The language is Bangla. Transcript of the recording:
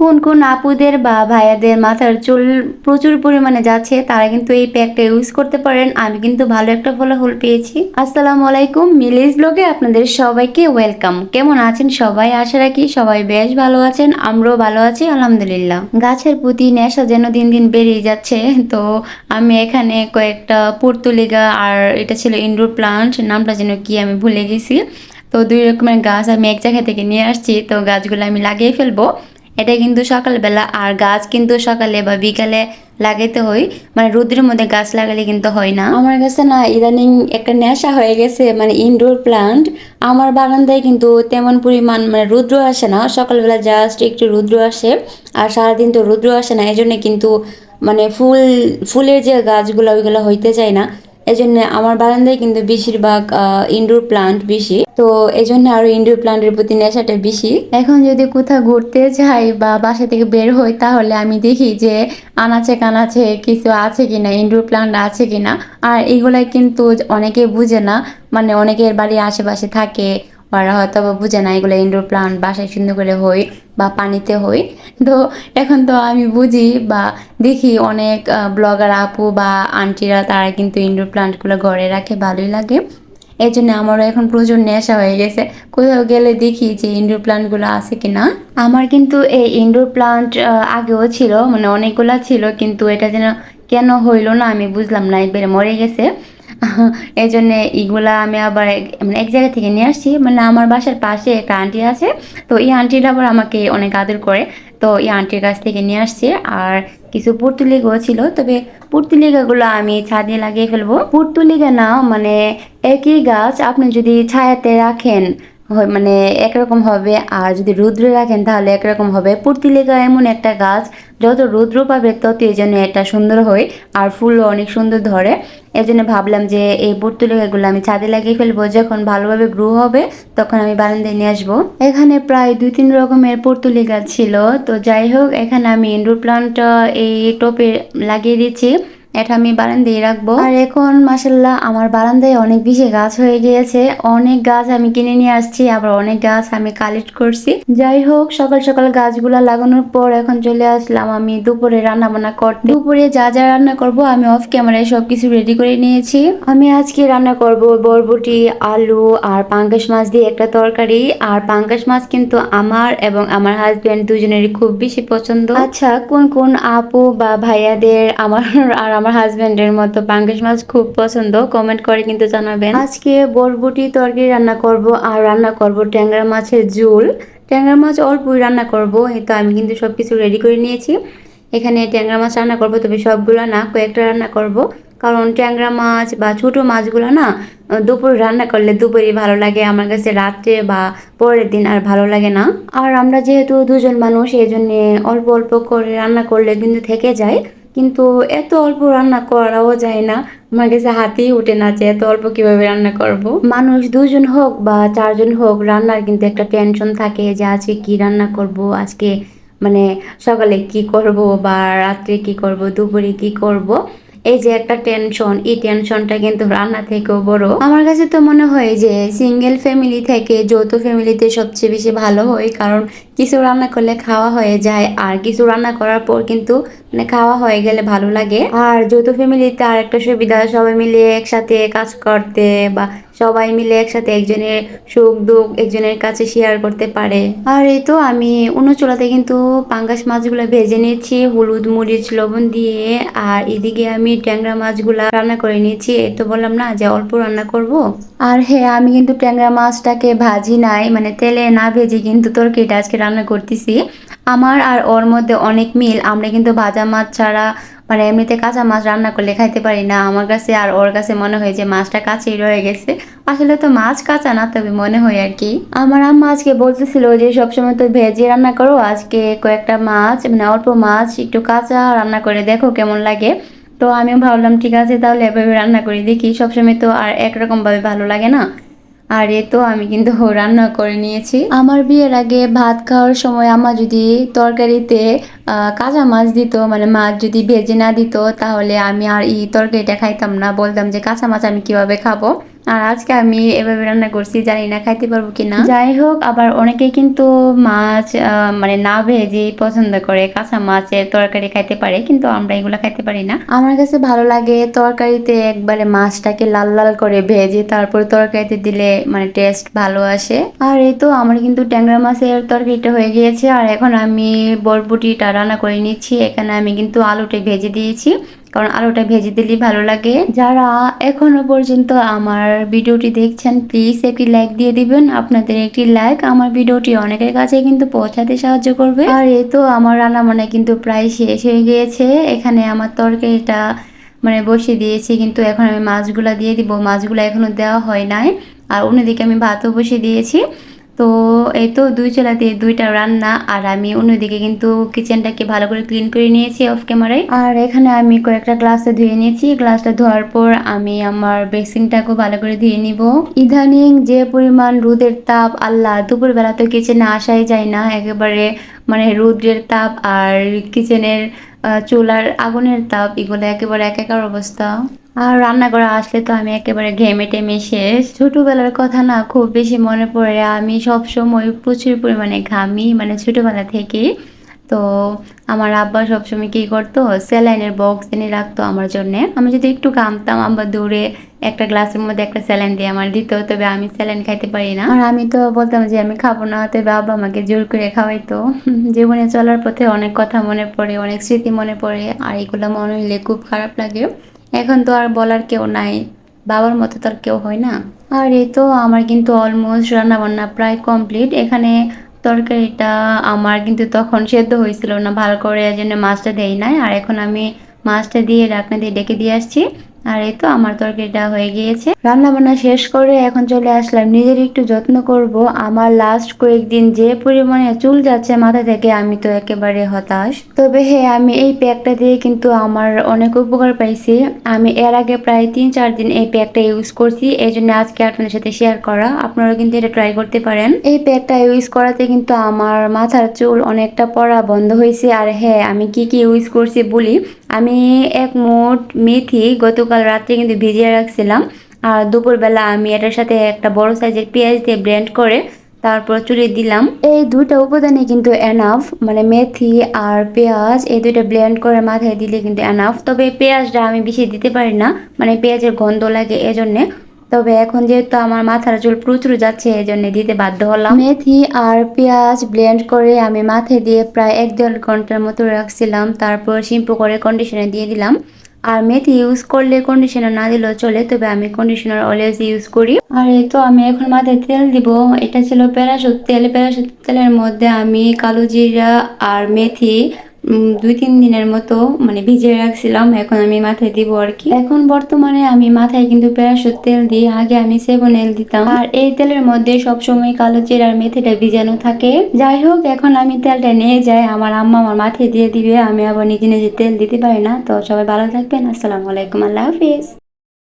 কোন কোন আপুদের বা ভাইয়াদের মাথার চুল প্রচুর পরিমাণে যাচ্ছে, তারা কিন্তু এই প্যাকটা ইউজ করতে পারেন। আমি কিন্তু ভালো একটা ফলাফল পেয়েছি। আসসালামু আলাইকুম, মিলিজ ব্লগে আপনাদের সবাইকে ওয়েলকাম। কেমন আছেন সবাই? আশা রাখি সবাই বেশ ভালো আছেন, আমরাও ভালো আছি, আলহামদুলিল্লাহ। গাছের প্রতি নেশা যেন দিন দিন বেরিয়ে যাচ্ছে, তো আমি এখানে কয়েকটা পুর্তুলিগা আর এটা ছিল ইনডোর প্লান্ট, নামটা যেন কি আমি ভুলে গেছি। তো দুই রকমের গাছ আমি এক জায়গা থেকে নিয়ে আসছি, তো গাছগুলো আমি লাগিয়ে ফেলব। এটা কিন্তু সকালবেলা আর গাছ কিন্তু সকালে বা বিকালে লাগাইতে হয়। মানে রোদের মধ্যে গাছ লাগালে কিন্তু হয় না। আমার কাছে না ইদানিং একটা নেশা হয়ে গেছে মানে ইনডোর প্লান্ট আমার বারান্দায় কিন্তু তেমন পরিমাণ মানে রুদ্র আসে না। সকালবেলা জাস্ট একটু রুদ্র আসে আর সারাদিন তো রুদ্র আসে না। এই জন্য কিন্তু মানে ফুল, ফুলের যে গাছগুলো, ওইগুলো হইতে চায় না। এই জন্য আমার বারান্দায় কিন্তু বেশিরভাগ ইনডোর প্লান্ট বেশি। তো এই জন্য আরও ইনডোর প্লান্টের প্রতি নেশাটা বেশি। এখন যদি কোথাও ঘুরতে যাই বা বাসা থেকে বের হই, তাহলে আমি দেখি যে আনাচে কানাচে কিছু আছে কিনা ইনডোর প্লান্ট আছে কিনা। আর এগুলাই কিন্তু অনেকে বুঝে না। মানে অনেকের বাড়ির আশেপাশে থাকে। ওরা হয়তো বা বুঝে না এগুলো ইনডোর প্লান্ট বাসায় সুন্দর করে হই বা পানিতে হই। তো এখন তো আমি বুঝি বা দেখি অনেক ব্লগার আপু বা আন্টিরা তারা কিন্তু ইনডোর প্লান্টগুলো ঘরে রাখে, ভালোই লাগে। এই জন্য আমারও এখন প্রচুর নেশা হয়ে গেছে। কোথাও গেলে দেখি যে ইনডোর প্লান্টগুলো আছে কি না আমার কিন্তু এই ইনডোর প্লান্ট আগেও ছিল মানে অনেকগুলা ছিল, কিন্তু এটা যেন কেন হইল না আমি বুঝলাম না, একবারে মরে গেছে। এই জন্য এইগুলা আমি আবার মানে এক জায়গা থেকে নিয়ে আসছি। মানে আমার বাসার পাশে একটা আন্টি আছে। তো এই আন্টিটা আবার আমাকে অনেক আদর করে। তো এই আন্টির কাছ থেকে নিয়ে আসছি। আর কিছু পুর্তুলিগাও ছিল। তবে পুর্তুলিগাগুলো আমি ছাদে লাগিয়ে ফেলব। পুর্তুলিগা না মানে একই গাছ আপনি যদি ছায়াতে রাখেন মানে একরকম হবে। আর যদি রুদ্রে রাখেন, তাহলে একরকম হবে। পুর্তিলিকা এমন একটা গাছ, যত রুদ্র পাবে তত এই জন্য এটা সুন্দর হয় আর ফুলও অনেক সুন্দর ধরে। এই জন্য ভাবলাম যে এই পুর্তুলিকাগুলো আমি ছাদে লাগিয়ে ফেলব। যখন ভালোভাবে গ্রো হবে, তখন আমি বারান্দায় নিয়ে আসব। এখানে প্রায় দুই তিন রকমের পুর্তুলিকা ছিল। তো যাই হোক, এখানে আমি ইনডোর প্লান্ট এই টোপে লাগিয়ে দিচ্ছি এটা আমি বারান্দায় রাখব। আর এখন মাসাল্লাহ আমার বারান্দায় অনেক বেশি গাছ হয়ে গিয়েছে। অনেক গাছ আমি কিনে নিয়ে আসছি, আবার অনেক গাছ আমি কালেক্ট করছি। যাই হোক, সকাল সকাল গাছগুলা লাগানোর পর এখন চলে আসলাম আমি দুপুরে রান্না বান্না করতে। দুপুরে যা যা রান্না করব, আমি অফ ক্যামেরায় সবকিছু রেডি করে নিয়েছি। আমি আজকে রান্না করব বরবটি, আলু আর পাঙ্কাশ মাছ দিয়ে একটা তরকারি। আর পাঙ্কাশ মাছ কিন্তু আমার এবং আমার হাজবেন্ড দুজনেরই খুব বেশি পছন্দ। আচ্ছা কোন কোন আপু বা ভাইয়াদের আমার আর আমার আমার হাজব্যান্ডের মতো পাঙ্গাস মাছ খুব পছন্দ কমেন্ট করে কিন্তু জানাবেন। আজকে বরবটি তরকারি রান্না করব আর রান্না করব ট্যাংরা মাছের ঝোল। ট্যাংরা মাছ অল্পই রান্না করব, এই তো আমি কিন্তু সব কিছু রেডি করে নিয়েছি। এখানে ট্যাংরা মাছ রান্না করব, তবে সবগুলো না, কয়েকটা রান্না করব। কারণ ট্যাংরা মাছ বা ছোটো মাছগুলো না, দুপুর রান্না করলে দুপুরই ভালো লাগে, আমার কাছে রাত্রে বা পরের দিন আর ভালো লাগে না। আর আমরা যেহেতু দুজন মানুষ এই জন্যে অল্প অল্প করে রান্না করলে কিন্তু থেকে যায়। কিন্তু এত অল্প রান্না করাও যায় না আমার কাছে হাতেই উঠে না যে এত অল্প কীভাবে রান্না করব। মানুষ দুজন হোক বা চারজন হোক, রান্নার কিন্তু একটা টেনশন থাকে যে আজকে কি রান্না করব, আজকে মানে সকালে কি করব বা রাত্রে কি করব, দুপুরে কি করব এই যে একটা টেনশন এই টেনশনটা কিন্তু রান্না থেকেও বড়। আমার কাছে তো মনে হয় যে সিঙ্গেল ফ্যামিলি থেকে যৌথ ফ্যামিলিতে সবচেয়ে বেশি ভালো হয়, কারণ কিছু রান্না করলে খাওয়া হয়ে যায়, আর কিছু রান্না করার পর কিন্তু মানে খাওয়া হয়ে গেলে ভালো লাগে। আর যৌথ ফ্যামিলিতে আর একটা সুবিধা, সবাই মিলে একসাথে কাজ করতে বা সবাই মিলে একসাথে একজনের সুখ, দুঃখ একজনের কাছে শেয়ার করতে পারে। আর এই তো আমি অন্য চুলাতে কিন্তু পাঙ্গাস মাছগুলো ভেজে নিয়েছি, হলুদ, মরিচ, লবণ দিয়ে। আর এদিকে আমি ট্যাংরা মাছগুলা রান্না করে নিয়েছি। এই তো বললাম না যে অল্প রান্না করব। আর হ্যাঁ আমি কিন্তু ট্যাংরা মাছটাকে ভাজি নাই মানে তেলে না ভেজে কিন্তু তোর তরকারিটা আজকে রান্না করতেছি। আমার আর ওর মধ্যে অনেক মিল, আমরা কিন্তু ভাজা মাছ ছাড়া মানে এমনিতে কাঁচা মাছ রান্না করলে খাইতে পারি না। আমার কাছে আর ওর কাছে মনে হয় যে মাছটা কাছেই রয়ে গেছে। আসলে তো মাছ কাঁচা না, তবে মনে হয় আর কি। আমার আম্মা আজকে বলতেছিল যে, সবসময় তো ভেজে রান্না করো। আজকে কয়েকটা মাছ মানে অল্প মাছ, একটু কাঁচা রান্না করে দেখো কেমন লাগে। তো আমিও ভাবলাম, ঠিক আছে, তাহলে এভাবে রান্না করি। দেখি সবসময় তো আর একরকমভাবে ভালো লাগে না। আর এ তো আমি কিন্তু রান্না করে নিয়েছি। আমার বিয়ের আগে ভাত খাওয়ার সময় আমার যদি তরকারিতে কাঁচা মাছ দিত মানে মাছ যদি ভেজে না দিত, তাহলে আমি আর এই তরকারিটা খাইতাম না। বলতাম যে কাঁচা মাছ আমি কীভাবে খাব? আর আজকে আমি এভাবে রান্না করছি জানি না খাইতে পারব কিনা। যাই হোক আবার অনেকে কিন্তু মাছ মানে না ভেজে পছন্দ করে কাঁচা মাছের তরকারি খাইতে পারে কিন্তু আমরা এগুলো খাইতে পারি না। আমার কাছে ভালো লাগে তরকারিতে একবারে মাছটাকে লাল লাল করে ভেজে তারপর তরকারিতে দিলে মানে টেস্ট ভালো আসে। আর এই তো আমার কিন্তু ট্যাংরা মাছের তরকারিটা হয়ে গিয়েছে আর এখন আমি বরবটিটা রান্না করে নিচ্ছি এখানে আমি কিন্তু আলুটা ভেজে দিয়েছি। কারণ আলুটা ভেজে দিলে ভালো লাগে। যারা এখনও পর্যন্ত আমার ভিডিওটি দেখছেন প্লিজ একটি লাইক দিয়ে দিবেন। আপনাদের একটি লাইক আমার ভিডিওটি অনেকের কাছে কিন্তু পৌঁছাতে সাহায্য করবে। আর এ তো আমার রান্না মানে কিন্তু প্রায় শেষ হয়ে গিয়েছে। এখানে আমার তরকারিটা মানে বসিয়ে দিয়েছি, কিন্তু এখন আমি মাছগুলা দিয়ে দিব। মাছগুলো এখনও দেওয়া হয় নাই। আর অন্যদিকে আমি ভাতও বসিয়ে দিয়েছি। তো এই তো দুই চুলাতে দুইটা রান্না, আর আমি অন্যদিকে কিন্তু কিচেনটাকে ভালো করে ক্লিন করে নিয়েছি অফ ক্যামেরায় আর এখানে আমি কয়েকটা গ্লাসে ধুয়ে নিয়েছি। গ্লাসটা ধোয়ার পর আমি আমার বেসিনটাকেও ভালো করে ধুয়ে নিব। ইদানিং যে পরিমাণ রোদের তাপ, আল্লাহ, দুপুরবেলা তো কিচেনে আসাই যায় না। একেবারে মানে রৌদ্রের তাপ আর কিচেনের চুলার আগুনের তাপ, এগুলো একেবারে একাকার অবস্থা। আর রান্না করা আসলে তো আমি একেবারে ঘেমে টেমে শেষ। ছোটবেলার কথা না, খুব বেশি মনে পড়ে। আমি সবসময় প্রচুর পরিমাণে ঘামি মানে ছোটবেলা থেকে তো আমার আব্বা সবসময় কি করতো? স্যালাইনের বক্স এনে রাখতো আমার জন্যে। আমি যদি একটু ঘামতাম, আব্বা দৌড়ে একটা গ্লাসের মধ্যে একটা স্যালাইন দিয়ে আমার দিত, তবে আমি স্যালাইন খাইতে পারি না। আর আমি তো বলতাম যে, আমি খাব না। তবে আব্বা আমাকে জোর করে খাওয়াইতো। জীবনে চলার পথে অনেক কথা মনে পড়ে, অনেক স্মৃতি মনে পড়ে, আর এগুলো মনে হইলে খুব খারাপ লাগে। এখন তো আর বলার কেউ নাই, বাবার মতো তো আর কেউ হয় না। আর এই তো আমার কিন্তু অলমোস্ট রান্নাবান্না প্রায় কমপ্লিট এখানে তরকারিটা আমার কিন্তু তখন সেদ্ধ হয়েছিল না, ভালো করে এই জন্য মাছটা দেই নাই। আর এখন আমি মাছটা দিয়ে ডাকনা দিয়ে ডেকে দিয়ে আসছি। আর এই তো আমার তরকারিটা হয়ে গিয়েছে। রান্না বান্না শেষ করে এখন চলে আসলাম। নিজের একটু যত্ন করব। আমার লাস্ট কয়েকদিন যে পরিমাণে চুল যাচ্ছে মাথা থেকে, আমি তো একেবারে হতাশ। তবে হ্যাঁ আমি এই প্যাকটা দিয়ে কিন্তু আমার অনেক উপকার পাইছি। আমি এর আগে প্রায় তিন, চার দিন এই প্যাকটা ইউজ করছি। এই জন্য আজকে আপনাদের সাথে শেয়ার করা। আপনারা কিন্তু এটা ট্রাই করতে পারেন। এই প্যাকটা ইউজ করাতে কিন্তু আমার মাথার চুল অনেকটা পড়া বন্ধ হয়েছে। আর হ্যাঁ আমি কি কি ইউজ করছি বলি? আমি এক মোট মেথি গতকাল রাত্রে কিন্তু ভিজিয়ে রাখছিলাম। আর দুপুরবেলা আমি এটার সাথে একটা বড় সাইজের পেঁয়াজ দিয়ে ব্লেন্ড করে তারপর চুলে দিলাম। এই দুইটা উপাদানই কিন্তু এনাফ মানে মেথি আর পেঁয়াজ, এই দুইটা ব্লেন্ড করে মাথায় দিলে কিন্তু এনাফ তবে পেঁয়াজটা আমি বেশি দিতে পারি না মানে পেঁয়াজের গন্ধ লাগে এজন্যে। তবে এখন যেহেতু আমার মাথার চুল প্রচুর যাচ্ছে এই জন্য দিতে বাধ্য হলাম। মেথি আর পেঁয়াজ ব্লেন্ড করে আমি মাথায় দিয়ে প্রায় এক দেড় ঘণ্টার মতো রাখছিলাম। তারপর শ্যাম্পু করে কন্ডিশনার দিয়ে দিলাম। আর মেথি ইউজ করলে কন্ডিশনার না দিলেও চলে, তবে আমি কন্ডিশনার অলওয়েজ ইউজ করি। আর এই তো আমি এখন মাথায় তেল দিব। এটা ছিল প্যারাসুট তেল। প্যারাসুট তেলের মধ্যে আমি কালো জিরা আর মেথি দুই, তিন দিনের মতো মানে ভিজিয়ে রাখছিলাম। এখন আমি মাথায় দিব আর কি। এখন বর্তমানে আমি মাথায় কিন্তু প্যারাসুট তেল দিই আগে আমি সেবন এল দিতাম। আর এই তেলের মধ্যে সবসময় কালো জিরা আর মেথিটা ভিজানো থাকে। যাই হোক, এখন আমি তেলটা নিয়ে যাই। আমার আম্মা আমার মাথায় দিয়ে দিবে। আমি আবার নিজে নিজে তেল দিতে পারি না। তো সবাই ভালো থাকবেন। আসসালামু আলাইকুম। আল্লাহ হাফিজ।